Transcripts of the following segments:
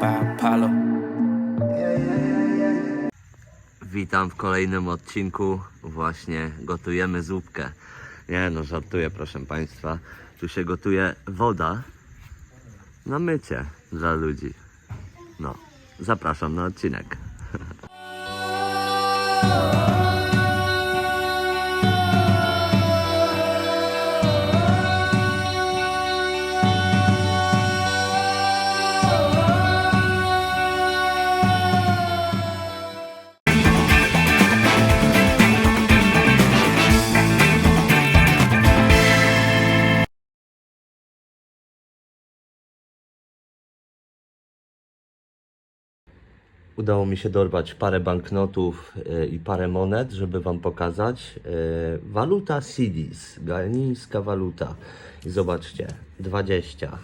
by. Witam w kolejnym odcinku. Właśnie gotujemy zupkę. Nie no, żartuję proszę Państwa. Tu się gotuje woda na mycie dla ludzi. No, zapraszam na odcinek. Udało mi się dorwać parę banknotów e, i parę monet, żeby Wam pokazać. E, Waluta Cedis, ghańska waluta. I zobaczcie, 20.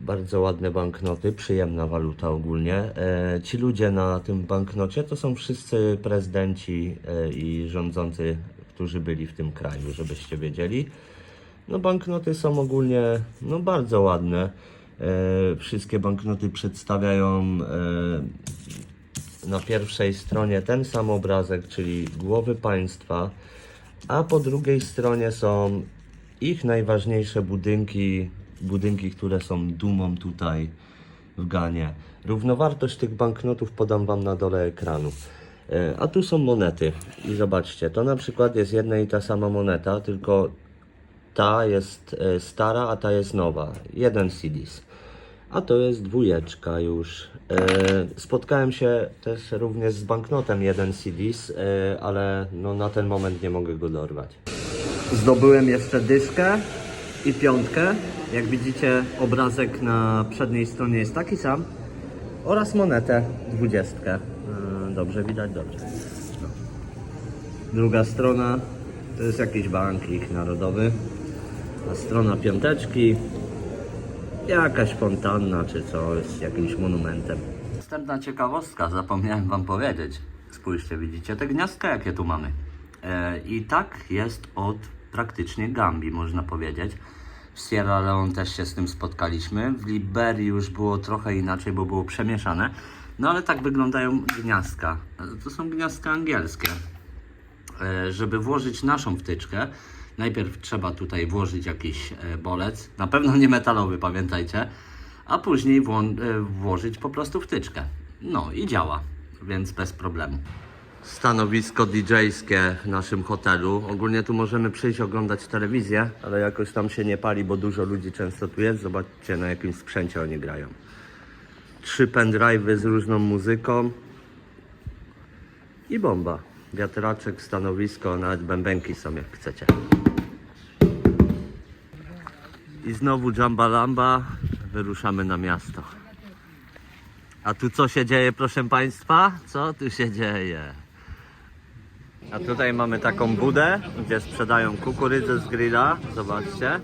Bardzo ładne banknoty, przyjemna waluta ogólnie. E, ci ludzie na tym banknocie to są wszyscy prezydenci i rządzący, którzy byli w tym kraju, żebyście wiedzieli. No banknoty są ogólnie no bardzo ładne. E, wszystkie banknoty przedstawiają e, na pierwszej stronie ten sam obrazek, czyli głowy państwa, a po drugiej stronie są ich najważniejsze budynki, budynki, które są dumą tutaj w Ganie. Równowartość tych banknotów podam Wam na dole ekranu. E, A tu są monety i zobaczcie, to na przykład jest jedna i ta sama moneta, tylko ta jest e, stara, a ta jest nowa. Jeden CDs. A to jest dwójeczka już. E, spotkałem się też również z banknotem jeden CDs, e, ale no na ten moment nie mogę go dorwać. Zdobyłem jeszcze dyszkę i piątkę. Jak widzicie, obrazek na przedniej stronie jest taki sam. Oraz monetę dwudziestkę. Dobrze widać, dobrze. Druga strona to jest jakiś bank ich narodowy. Strona piąteczki jakaś fontanna czy coś z jakimś monumentem. Następna ciekawostka, zapomniałem wam powiedzieć. Spójrzcie, widzicie te gniazdka jakie tu mamy. E, I tak jest od praktycznie Gambii, można powiedzieć. W Sierra Leone też się z tym spotkaliśmy. W Liberii już było trochę inaczej, bo było przemieszane. No ale tak wyglądają gniazdka. To są gniazdka angielskie. E, żeby włożyć naszą wtyczkę, najpierw trzeba tutaj włożyć jakiś e, bolec, na pewno nie metalowy, pamiętajcie, a później e, włożyć po prostu wtyczkę. No i działa, więc bez problemu. Stanowisko DJ-skie w naszym hotelu. Ogólnie tu możemy przyjść oglądać telewizję, ale jakoś tam się nie pali, bo dużo ludzi często tu jest. Zobaczcie na jakim sprzęcie oni grają. Trzy pendrive'y z różną muzyką. I bomba. Wiatraczek, stanowisko, nawet bębenki są jak chcecie. I znowu Jamba Lamba. Wyruszamy na miasto. A tu co się dzieje, proszę Państwa? Co tu się dzieje? A tutaj mamy taką budę, gdzie sprzedają kukurydzę z grilla, zobaczcie,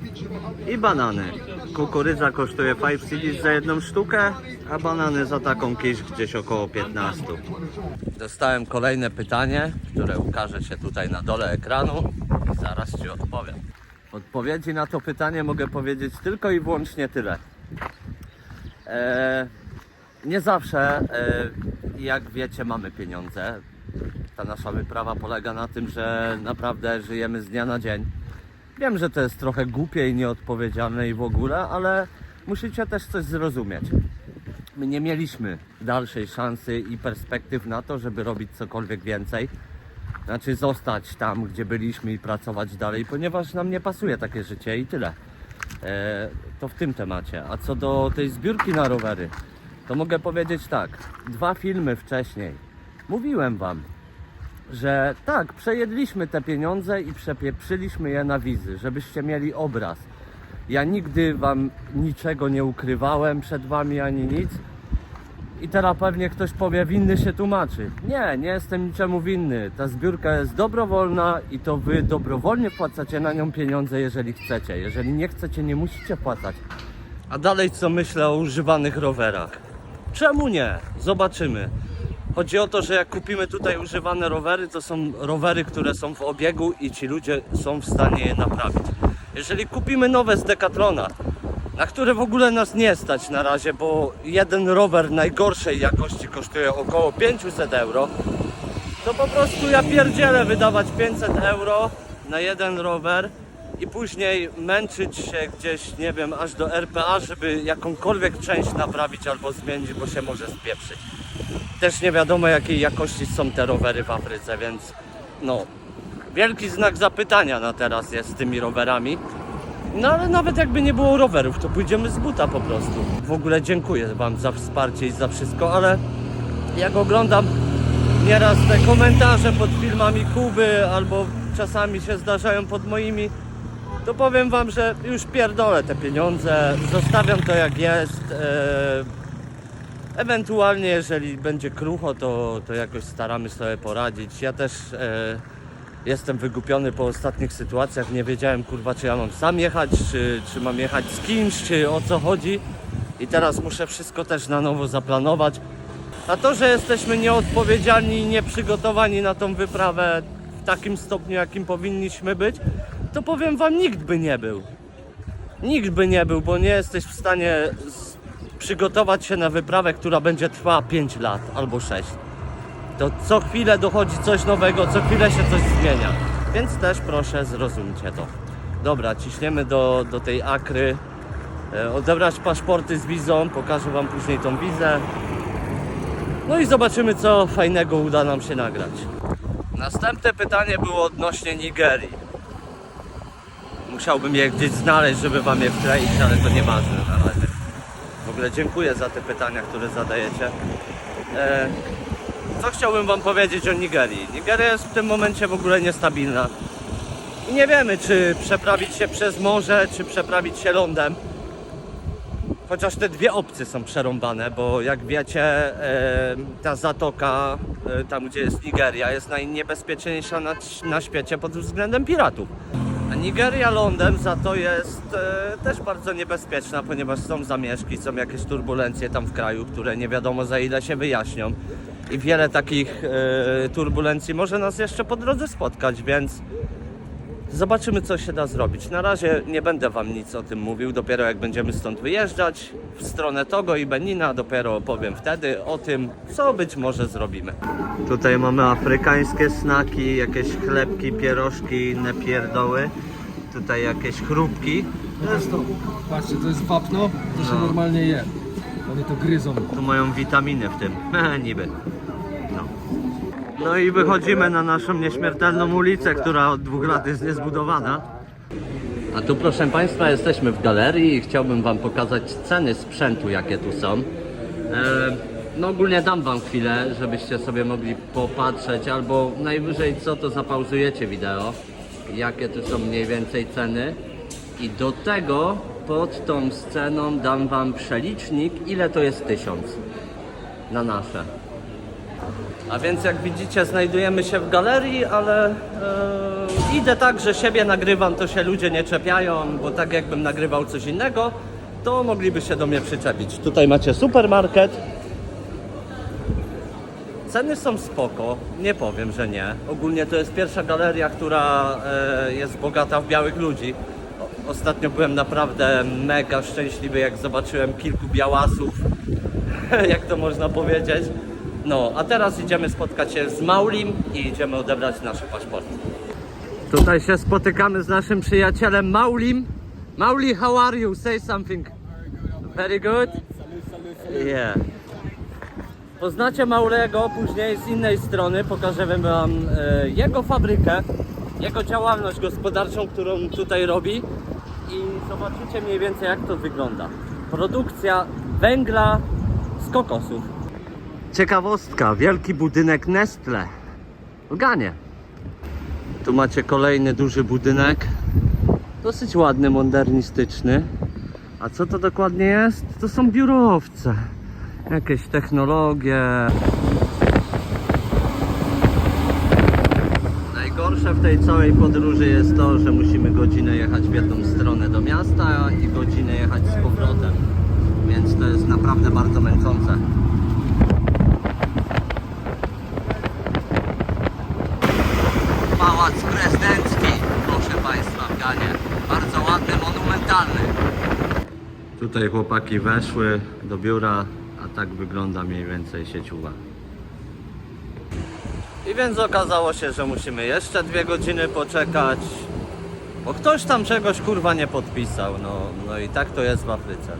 i banany. Kukurydza kosztuje 5 cedis za jedną sztukę, a banany za taką kisz gdzieś około 15. Dostałem kolejne pytanie, które ukaże się tutaj na dole ekranu i zaraz Ci odpowiem. Odpowiedzi na to pytanie mogę powiedzieć tylko i wyłącznie tyle. Eee, nie zawsze, e, jak wiecie, mamy pieniądze. Ta nasza wyprawa polega na tym, że naprawdę żyjemy z dnia na dzień. Wiem, że to jest trochę głupie i nieodpowiedzialne i w ogóle, ale musicie też coś zrozumieć. My nie mieliśmy dalszej szansy i perspektyw na to, żeby robić cokolwiek więcej. Znaczy zostać tam, gdzie byliśmy i pracować dalej, ponieważ nam nie pasuje takie życie i tyle. E, to w tym temacie. A co do tej zbiórki na rowery, to mogę powiedzieć tak. Dwa filmy wcześniej mówiłem Wam, że tak, przejedliśmy te pieniądze i przepieprzyliśmy je na wizy, żebyście mieli obraz. Ja nigdy Wam niczego nie ukrywałem przed Wami ani nic. I teraz pewnie ktoś powie, winny się tłumaczy. Nie, nie jestem niczemu winny. Ta zbiórka jest dobrowolna i to wy dobrowolnie wpłacacie na nią pieniądze, jeżeli chcecie. Jeżeli nie chcecie, nie musicie płacać. A dalej co myślę o używanych rowerach? Czemu nie? Zobaczymy. Chodzi o to, że jak kupimy tutaj używane rowery, to są rowery, które są w obiegu i ci ludzie są w stanie je naprawić. Jeżeli kupimy nowe z Decathlona, na które w ogóle nas nie stać na razie, bo jeden rower najgorszej jakości kosztuje około 500 euro, to po prostu ja pierdzielę wydawać 500 euro na jeden rower i później męczyć się gdzieś, nie wiem, aż do RPA, żeby jakąkolwiek część naprawić albo zmienić, bo się może spieprzyć. Też nie wiadomo jakiej jakości są te rowery w Afryce, więc no, wielki znak zapytania na teraz jest z tymi rowerami. No ale nawet jakby nie było rowerów, to pójdziemy z buta po prostu. W ogóle dziękuję Wam za wsparcie i za wszystko, ale jak oglądam nieraz te komentarze pod filmami Kuby albo czasami się zdarzają pod moimi, to powiem Wam, że już pierdolę te pieniądze, zostawiam to jak jest. E, ewentualnie jeżeli będzie krucho, to, to jakoś staramy sobie poradzić. Ja też e, jestem wygupiony po ostatnich sytuacjach, nie wiedziałem kurwa czy ja mam sam jechać, czy, czy mam jechać z kimś, czy o co chodzi. I teraz muszę wszystko też na nowo zaplanować. A to, że jesteśmy nieodpowiedzialni i nieprzygotowani na tą wyprawę w takim stopniu, jakim powinniśmy być, to powiem Wam, nikt by nie był. Nikt by nie był, bo nie jesteś w stanie. Przygotować się na wyprawę, która będzie trwała 5 lat albo 6. To co chwilę dochodzi coś nowego, co chwilę się coś zmienia. Więc też proszę zrozumcie to. Dobra, ciśniemy do, do tej akry. E, odebrać paszporty z wizą, pokażę Wam później tą wizę. No i zobaczymy, co fajnego uda nam się nagrać. Następne pytanie było odnośnie Nigerii. Musiałbym je gdzieś znaleźć, żeby Wam je wkleić, ale to nieważne na razie. Ogóle dziękuję za te pytania, które zadajecie. E, co chciałbym Wam powiedzieć o Nigerii? Nigeria jest w tym momencie w ogóle niestabilna. I nie wiemy, czy przeprawić się przez morze, czy przeprawić się lądem. Chociaż te dwie opcje są przerąbane, bo jak wiecie, e, ta zatoka, e, tam gdzie jest Nigeria, jest najniebezpieczniejsza na, na świecie pod względem piratów. Nigeria lądem za to jest e, też bardzo niebezpieczna, ponieważ są zamieszki, są jakieś turbulencje tam w kraju, które nie wiadomo za ile się wyjaśnią. I wiele takich e, turbulencji może nas jeszcze po drodze spotkać, więc Zobaczymy, co się da zrobić. Na razie nie będę Wam nic o tym mówił. Dopiero jak będziemy stąd wyjeżdżać w stronę Togo i Benina, dopiero opowiem wtedy o tym, co być może zrobimy. Tutaj mamy afrykańskie snaki, jakieś chlebki, pierożki, inne pierdoły. Tutaj jakieś chrupki. To jest to. Patrzcie, to jest wapno, to się No. normalnie je. One to gryzą. Tu mają witaminy w tym. Niby. No. i wychodzimy na naszą nieśmiertelną ulicę, która od dwóch lat jest niezbudowana. A tu proszę Państwa jesteśmy w galerii i chciałbym Wam pokazać ceny sprzętu jakie tu są. E, no ogólnie dam Wam chwilę, żebyście sobie mogli popatrzeć albo najwyżej co to zapauzujecie wideo, jakie tu są mniej więcej ceny. I do tego pod tą sceną dam Wam przelicznik ile to jest tysiąc na nasze. A więc jak widzicie znajdujemy się w galerii, ale e, idę tak, że siebie nagrywam, to się ludzie nie czepiają, bo tak jakbym nagrywał coś innego, to mogliby się do mnie przyczepić. Tutaj macie supermarket. Ceny są spoko, nie powiem, że nie. Ogólnie to jest pierwsza galeria, która e, jest bogata w białych ludzi. Ostatnio byłem naprawdę mega szczęśliwy, jak zobaczyłem kilku białasów, jak to można powiedzieć. No, a teraz idziemy spotkać się z Maulim i idziemy odebrać nasze paszporty. Tutaj się spotykamy z naszym przyjacielem Maulim. Mauli, how are you? Say something. Very good? Yeah. Poznacie Maulego później z innej strony, pokażę wam e, jego fabrykę, jego działalność gospodarczą, którą tutaj robi i zobaczycie mniej więcej jak to wygląda. Produkcja węgla z kokosów. Ciekawostka, wielki budynek Nestle w Ganie. Tu macie kolejny duży budynek, dosyć ładny, modernistyczny. A co to dokładnie jest? To są biurowce. Jakieś technologie. Najgorsze w tej całej podróży jest to, że musimy godzinę jechać w jedną stronę do miasta i godzinę jechać z powrotem. Więc to jest naprawdę bardzo męczące. Pałac Prezydencki, proszę Państwa, w Ganie. Bardzo ładny, monumentalny. Tutaj chłopaki weszły do biura, a tak wygląda mniej więcej sieciowa. I więc okazało się, że musimy jeszcze dwie godziny poczekać, bo ktoś tam czegoś kurwa nie podpisał. No, no i tak to jest w Afryce.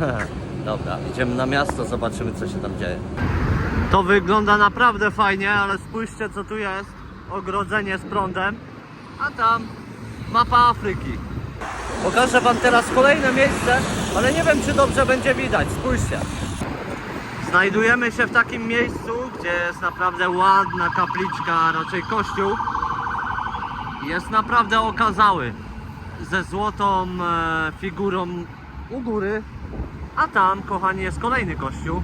Dobra, idziemy na miasto, zobaczymy co się tam dzieje. To wygląda naprawdę fajnie, ale spójrzcie co tu jest. Ogrodzenie z prądem, a tam mapa Afryki. Pokażę wam teraz kolejne miejsce, ale nie wiem czy dobrze będzie widać. Spójrzcie. Znajdujemy się w takim miejscu, gdzie jest naprawdę ładna kapliczka, raczej kościół. Jest naprawdę okazały. Ze złotą e, figurą u góry. A tam, kochani, jest kolejny kościół.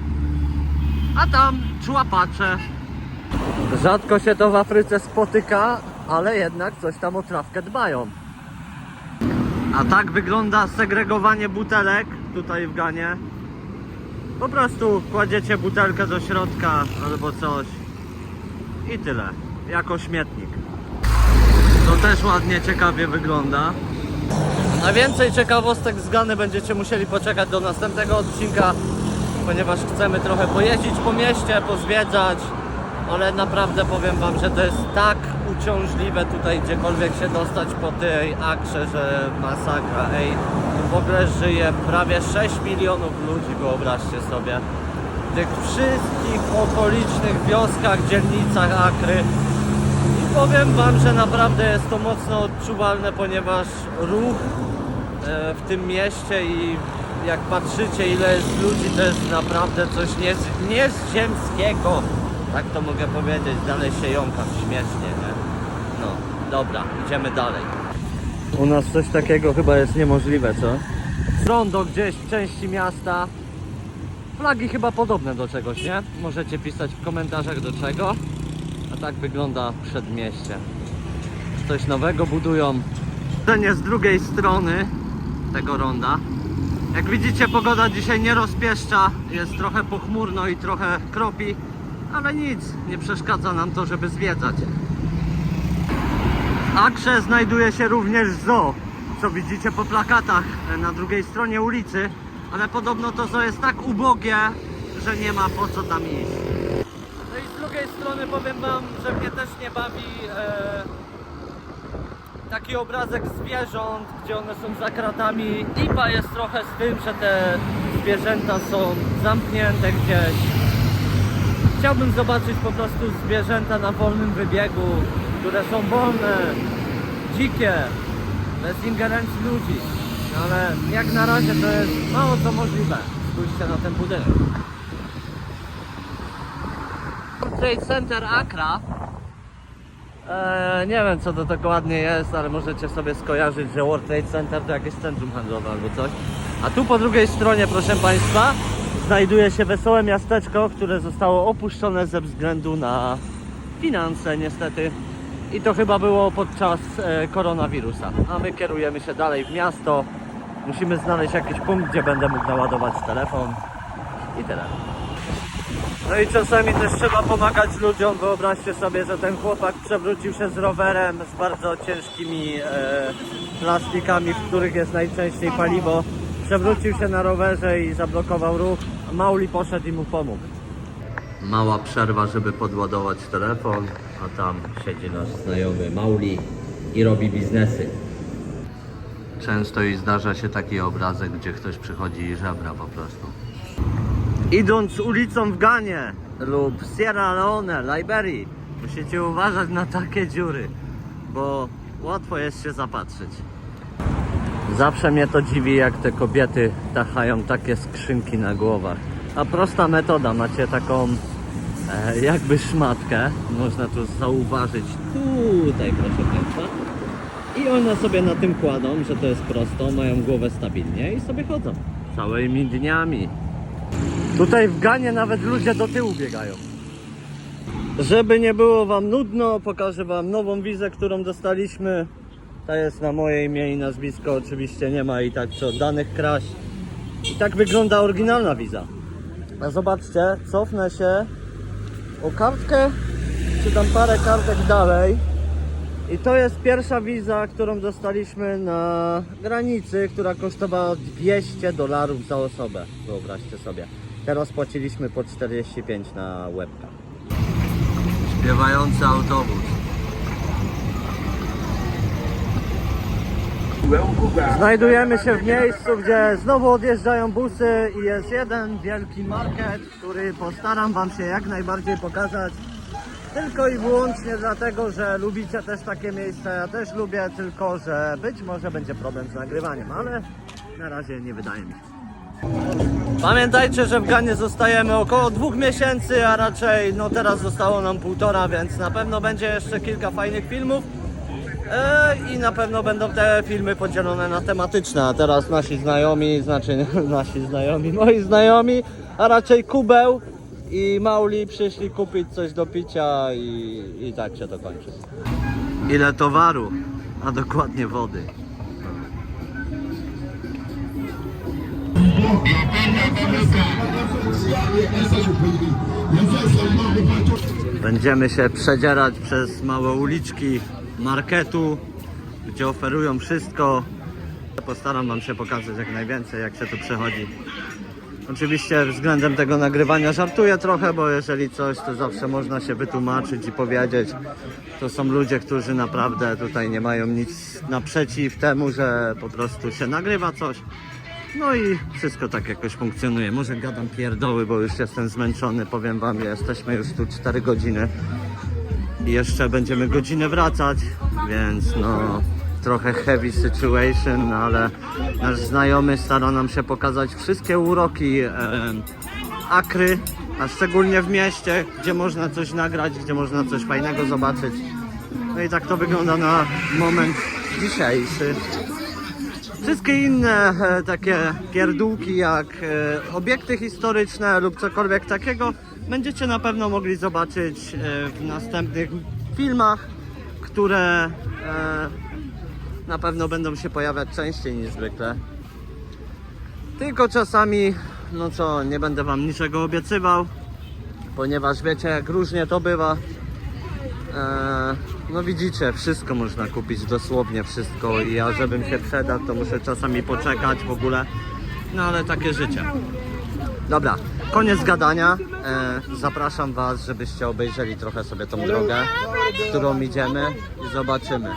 A tam człapacze. Rzadko się to w Afryce spotyka, ale jednak coś tam o trawkę dbają. A tak wygląda segregowanie butelek tutaj w Ganie. Po prostu kładziecie butelkę do środka albo coś i tyle, jako śmietnik. To też ładnie, ciekawie wygląda. Na więcej ciekawostek z Gany będziecie musieli poczekać do następnego odcinka, ponieważ chcemy trochę pojeździć po mieście, pozwiedzać, ale naprawdę powiem Wam, że to jest tak uciążliwe tutaj gdziekolwiek się dostać po tej akrze, że masakra. Ej, w ogóle żyje prawie 6 milionów ludzi, wyobraźcie sobie. W tych wszystkich okolicznych wioskach, dzielnicach Akry. I powiem Wam, że naprawdę jest to mocno odczuwalne, ponieważ ruch e, w tym mieście i jak patrzycie ile jest ludzi, to jest naprawdę coś niez- niezziemskiego. Tak to mogę powiedzieć, dalej się jąkam śmiesznie, nie? Dobra, idziemy dalej. U nas coś takiego chyba jest niemożliwe, co? Rondo gdzieś w części miasta. Flagi chyba podobne do czegoś, nie? Możecie pisać w komentarzach do czego. A tak wygląda przedmieście. Coś nowego budują. Ten z drugiej strony tego ronda. Jak widzicie pogoda dzisiaj nie rozpieszcza, jest trochę pochmurno i trochę kropi, ale nic, nie przeszkadza nam to, żeby zwiedzać. Akrze znajduje się również zoo, co widzicie po plakatach e, na drugiej stronie ulicy, ale podobno to zoo jest tak ubogie, że nie ma po co tam iść. No i z drugiej strony powiem wam, że mnie też nie bawi e, taki obrazek zwierząt, gdzie one są za kratami. Lipa jest trochę z tym, że te zwierzęta są zamknięte gdzieś. Chciałbym zobaczyć po prostu zwierzęta na wolnym wybiegu, które są wolne, dzikie, bez ingerencji ludzi. No ale jak na razie to jest mało co możliwe. Spójrzcie na ten budynek. World Trade Center Accra. Eee, nie wiem co to dokładnie jest, ale możecie sobie skojarzyć, że World Trade Center to jakieś centrum handlowe albo coś. A tu po drugiej stronie, proszę Państwa, znajduje się wesołe miasteczko, które zostało opuszczone ze względu na finanse niestety. I to chyba było podczas e, koronawirusa. A my kierujemy się dalej w miasto. Musimy znaleźć jakiś punkt, gdzie będę mógł naładować telefon. I tyle. No i czasami też trzeba pomagać ludziom. Wyobraźcie sobie, że ten chłopak przewrócił się z rowerem z bardzo ciężkimi e, plastikami, w których jest najczęściej paliwo. Przewrócił się na rowerze i zablokował ruch. Mauli poszedł i mu pomógł. Mała przerwa, żeby podładować telefon, a tam siedzi nasz znajomy Mauli i robi biznesy. Często i zdarza się taki obrazek, gdzie ktoś przychodzi i żebra po prostu. Idąc ulicą w Ganie lub Sierra Leone, Liberii, musicie uważać na takie dziury, bo łatwo jest się zapatrzyć. Zawsze mnie to dziwi, jak te kobiety tachają takie skrzynki na głowach. A prosta metoda, macie taką e, jakby szmatkę, można tu zauważyć tutaj, proszę Państwa. I one sobie na tym kładą, że to jest prosto, mają głowę stabilnie i sobie chodzą całymi dniami. Tutaj w Ganie nawet ludzie do tyłu biegają. Żeby nie było Wam nudno, pokażę Wam nową wizę, którą dostaliśmy. Ta jest na moje imię i nazwisko, oczywiście nie ma i tak co danych kraść. I tak wygląda oryginalna wiza. A zobaczcie, cofnę się o kartkę, czy tam parę kartek dalej. I to jest pierwsza wiza, którą dostaliśmy na granicy, która kosztowała 200 dolarów za osobę. Wyobraźcie sobie. Teraz płaciliśmy po 45 na łebka. Śpiewający autobus. Znajdujemy się w miejscu, gdzie znowu odjeżdżają busy i jest jeden wielki market, który postaram Wam się jak najbardziej pokazać. Tylko i wyłącznie dlatego, że lubicie też takie miejsca, ja też lubię, tylko że być może będzie problem z nagrywaniem, ale na razie nie wydaje mi się. Pamiętajcie, że w Ganie zostajemy około dwóch miesięcy, a raczej no teraz zostało nam półtora, więc na pewno będzie jeszcze kilka fajnych filmów. E, I na pewno będą te filmy podzielone na tematyczne, a teraz nasi znajomi, znaczy nasi znajomi, moi znajomi, a raczej Kubeł i Mauli przyszli kupić coś do picia i, i tak się to kończy. Ile towaru, a dokładnie wody. Będziemy się przedzierać przez małe uliczki marketu, gdzie oferują wszystko. Postaram Wam się pokazać jak najwięcej, jak się tu przechodzi. Oczywiście względem tego nagrywania żartuję trochę, bo jeżeli coś, to zawsze można się wytłumaczyć i powiedzieć. To są ludzie, którzy naprawdę tutaj nie mają nic naprzeciw temu, że po prostu się nagrywa coś. No i wszystko tak jakoś funkcjonuje. Może gadam pierdoły, bo już jestem zmęczony, powiem wam, jesteśmy już tu 4 godziny i jeszcze będziemy godzinę wracać, więc no trochę heavy situation, ale nasz znajomy stara nam się pokazać wszystkie uroki e, Akry, a szczególnie w mieście, gdzie można coś nagrać, gdzie można coś fajnego zobaczyć. No i tak to wygląda na moment dzisiejszy. Wszystkie inne e, takie pierdółki jak e, obiekty historyczne lub cokolwiek takiego będziecie na pewno mogli zobaczyć e, w następnych filmach, które e, na pewno będą się pojawiać częściej niż zwykle. Tylko czasami, no co, nie będę wam niczego obiecywał, ponieważ wiecie jak różnie to bywa. Eee, no widzicie, wszystko można kupić, dosłownie wszystko i ja żebym się przedał, to muszę czasami poczekać w ogóle. No ale takie życie. Dobra, koniec gadania. Eee, zapraszam Was, żebyście obejrzeli trochę sobie tą drogę, którą idziemy i zobaczymy.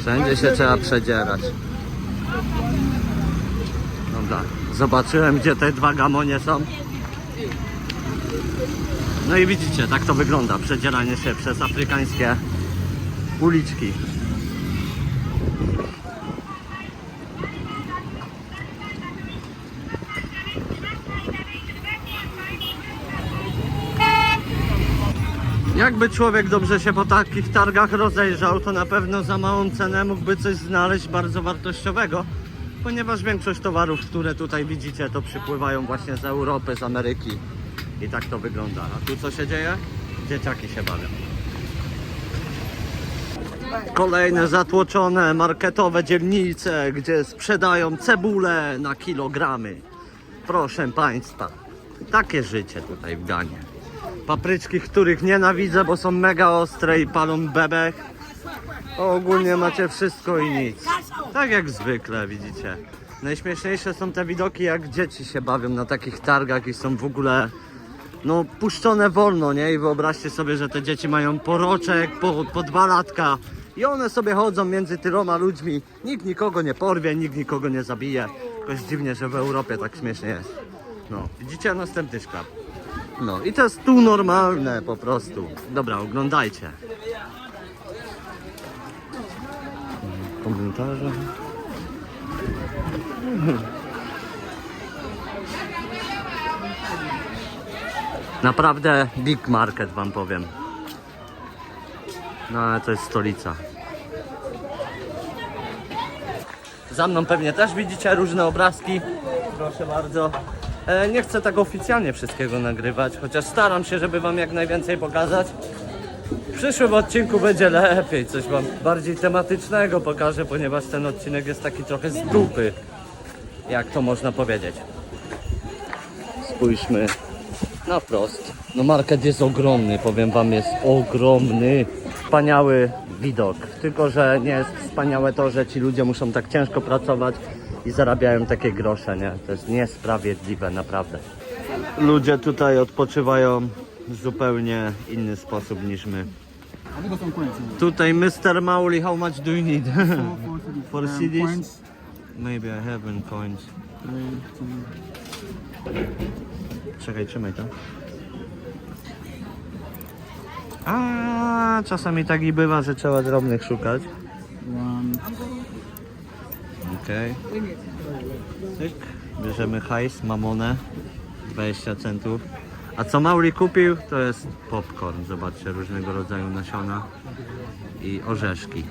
Wszędzie się trzeba przedzierać. Dobra, zobaczyłem gdzie te dwa gamonie są. No i widzicie, tak to wygląda, przedzieranie się przez afrykańskie uliczki. Jakby człowiek dobrze się po takich targach rozejrzał, to na pewno za małą cenę mógłby coś znaleźć bardzo wartościowego, ponieważ większość towarów, które tutaj widzicie, to przypływają właśnie z Europy, z Ameryki. I tak to wygląda. A tu co się dzieje? Dzieciaki się bawią. Kolejne zatłoczone marketowe dzielnice, gdzie sprzedają cebulę na kilogramy. Proszę Państwa, takie życie tutaj w Ganie. Papryczki, których nienawidzę, bo są mega ostre i palą bebech. Ogólnie macie wszystko i nic. Tak jak zwykle, widzicie. Najśmieszniejsze są te widoki, jak dzieci się bawią na takich targach i są w ogóle no puszczone wolno, nie? I wyobraźcie sobie, że te dzieci mają poroczek po, po dwa latka i one sobie chodzą między tyloma ludźmi. Nikt nikogo nie porwie, nikt nikogo nie zabije. Jakoś dziwnie, że w Europie tak śmiesznie jest. No, widzicie następny szkap. No i to jest tu normalne po prostu. Dobra, oglądajcie. Komentarze. Naprawdę big market wam powiem. No ale to jest stolica. Za mną pewnie też widzicie różne obrazki. Proszę bardzo. E, nie chcę tak oficjalnie wszystkiego nagrywać, chociaż staram się, żeby wam jak najwięcej pokazać. W przyszłym odcinku będzie lepiej, coś wam bardziej tematycznego pokażę, ponieważ ten odcinek jest taki trochę z dupy, jak to można powiedzieć. Spójrzmy na wprost. No market jest ogromny, powiem wam, jest ogromny. Wspaniały widok. Tylko, że nie jest wspaniałe to, że ci ludzie muszą tak ciężko pracować i zarabiają takie grosze, nie? To jest niesprawiedliwe, naprawdę. Ludzie tutaj odpoczywają w zupełnie inny sposób niż my. Tutaj Mr. Mauli, how much do you need? For Um, CDs? Maybe I haven't coins. Czekaj, trzymaj to. A czasami tak i bywa, że trzeba drobnych szukać. Okej. Cyk. Bierzemy hajs, mamonę. 20 centów. A co Mauli kupił, to jest popcorn. Zobaczcie, różnego rodzaju nasiona i orzeszki.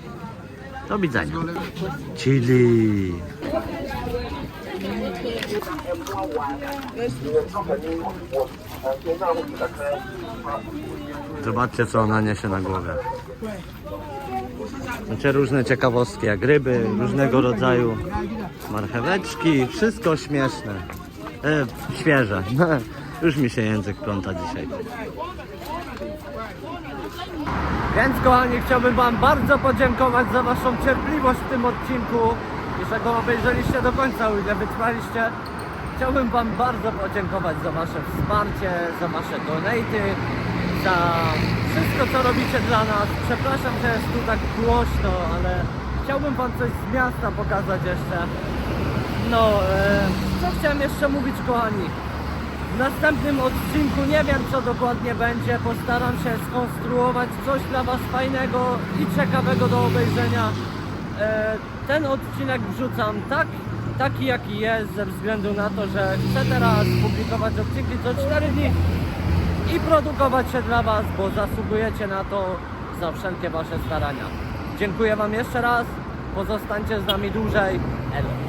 Do widzenia. Chili. Zobaczcie, co ona niesie na głowie. Macie różne ciekawostki, jak ryby, różnego rodzaju marcheweczki, wszystko śmieszne. E, świeże. Już mi się język pląta dzisiaj. Więc kochani, chciałbym Wam bardzo podziękować za Waszą cierpliwość w tym odcinku i że go obejrzeliście do końca, o ile wytrwaliście. Chciałbym Wam bardzo podziękować za Wasze wsparcie, za Wasze donaty, za wszystko co robicie dla nas. Przepraszam, że jest tu tak głośno, ale chciałbym Wam coś z miasta pokazać jeszcze. No, e, co chciałem jeszcze mówić kochani? W następnym odcinku nie wiem co dokładnie będzie. Postaram się skonstruować coś dla Was fajnego i ciekawego do obejrzenia. E, ten odcinek wrzucam tak, taki jaki jest, ze względu na to, że chcę teraz publikować odcinki co 4 dni i produkować się dla Was, bo zasługujecie na to za wszelkie Wasze starania. Dziękuję Wam jeszcze raz. Pozostańcie z nami dłużej. Elo.